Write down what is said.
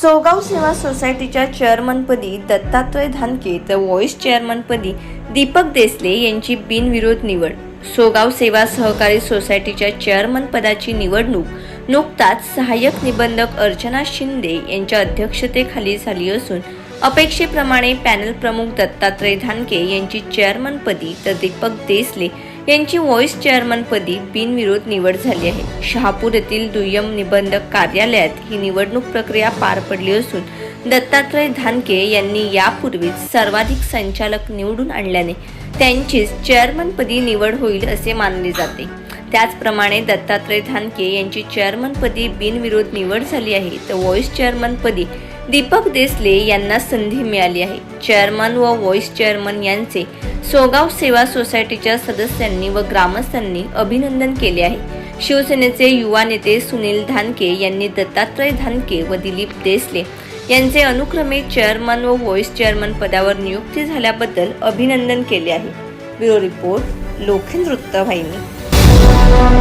सोगाव सेवा सोसायटीच्या चेअरमनपदी दत्तात्रय धानके तर व्हॉइस चेअरमनपदी दीपक देसले यांची बिनविरोध निवड. सोगाव सेवा सहकारी सोसायटीच्या चेअरमन पदाची निवडणूक नुकताच सहाय्यक निबंधक अर्चना शिंदे यांच्या अध्यक्षतेखाली झाली असून अपेक्षेप्रमाणे पॅनल प्रमुख दत्तात्रय धानके यांची चेअरमनपदी तर दीपक देसले यांची व्हॉइस चेअरमनपदी बिनविरोध निवड झाली आहे. शहापूर येथील दुय्यम निबंधक कार्यालयात ही निवडणूक प्रक्रिया पार पडली असून दत्तात्रय धानके यांनी यापूर्वीच सर्वाधिक संचालक निवडून आणल्याने त्यांचीच चेअरमनपदी निवड होईल असे मानले जाते. त्याचप्रमाणे दत्तात्रय धानके यांची चेअरमनपदी बिनविरोध निवड झाली आहे. तर व्हॉइस चेअरमनपदी दीपक देसले यांना संधी मिळाली आहे. चेअरमन व व्हॉइस चेअरमन यांचे सोगाव सेवा सोसायटीच्या सदस्यांनी व ग्रामस्थांनी अभिनंदन केले आहे. शिवसेनेचे युवा नेते सुनील धानके यांनी दत्तात्रय धानके व दिलीप देसले यांचे अनुक्रमे चेअरमन व व्हॉइस चेअरमन पदावर नियुक्ती झाल्याबद्दल अभिनंदन केले आहे. ब्युरो रिपोर्ट लोखंड वृत्तवाहिनी